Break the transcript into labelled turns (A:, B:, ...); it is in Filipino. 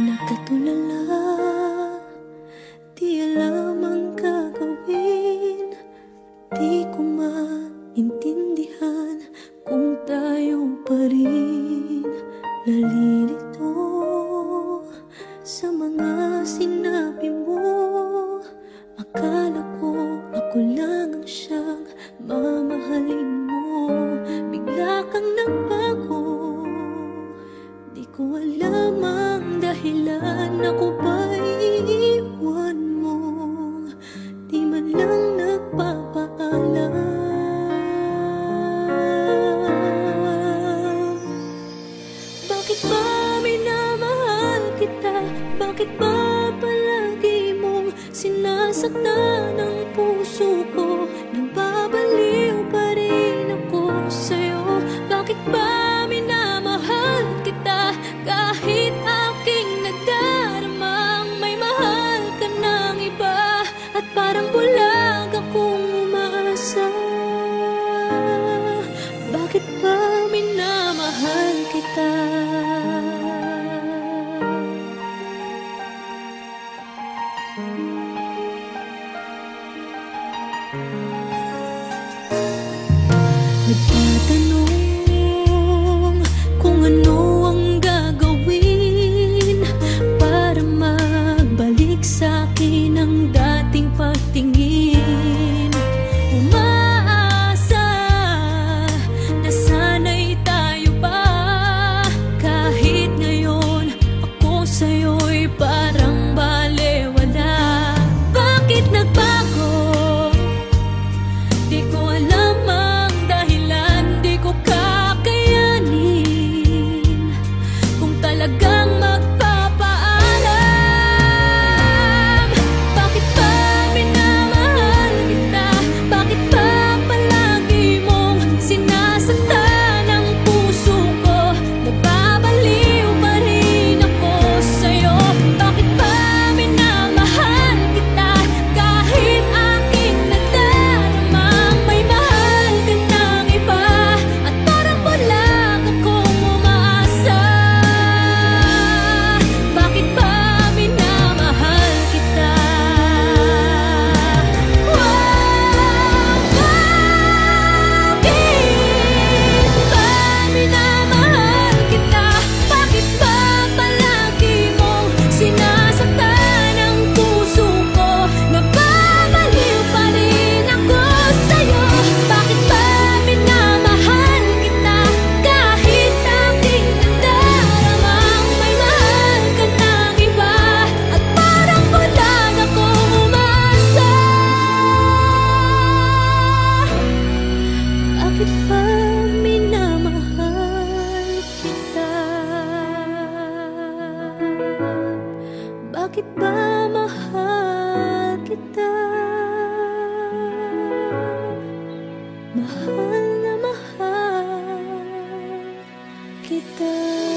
A: Nakatulala Di alam ang Di ko maintindihan Kung tayo pa rin Nalilito Sa mga sinabi mo. Akala ko ako lang ang siyang Mamahalin Bakit ba palagi mong sinasaktan ang puso ko? Nagbabaliw pa rin ako sa'yo Bakit ba minamahal kita kahit aking nagdaramang May mahal ka ng iba at parang bulag akong umaasa Bakit ba minamahal kita? Nagtatanong mahal kita. Mahal na mahal kita.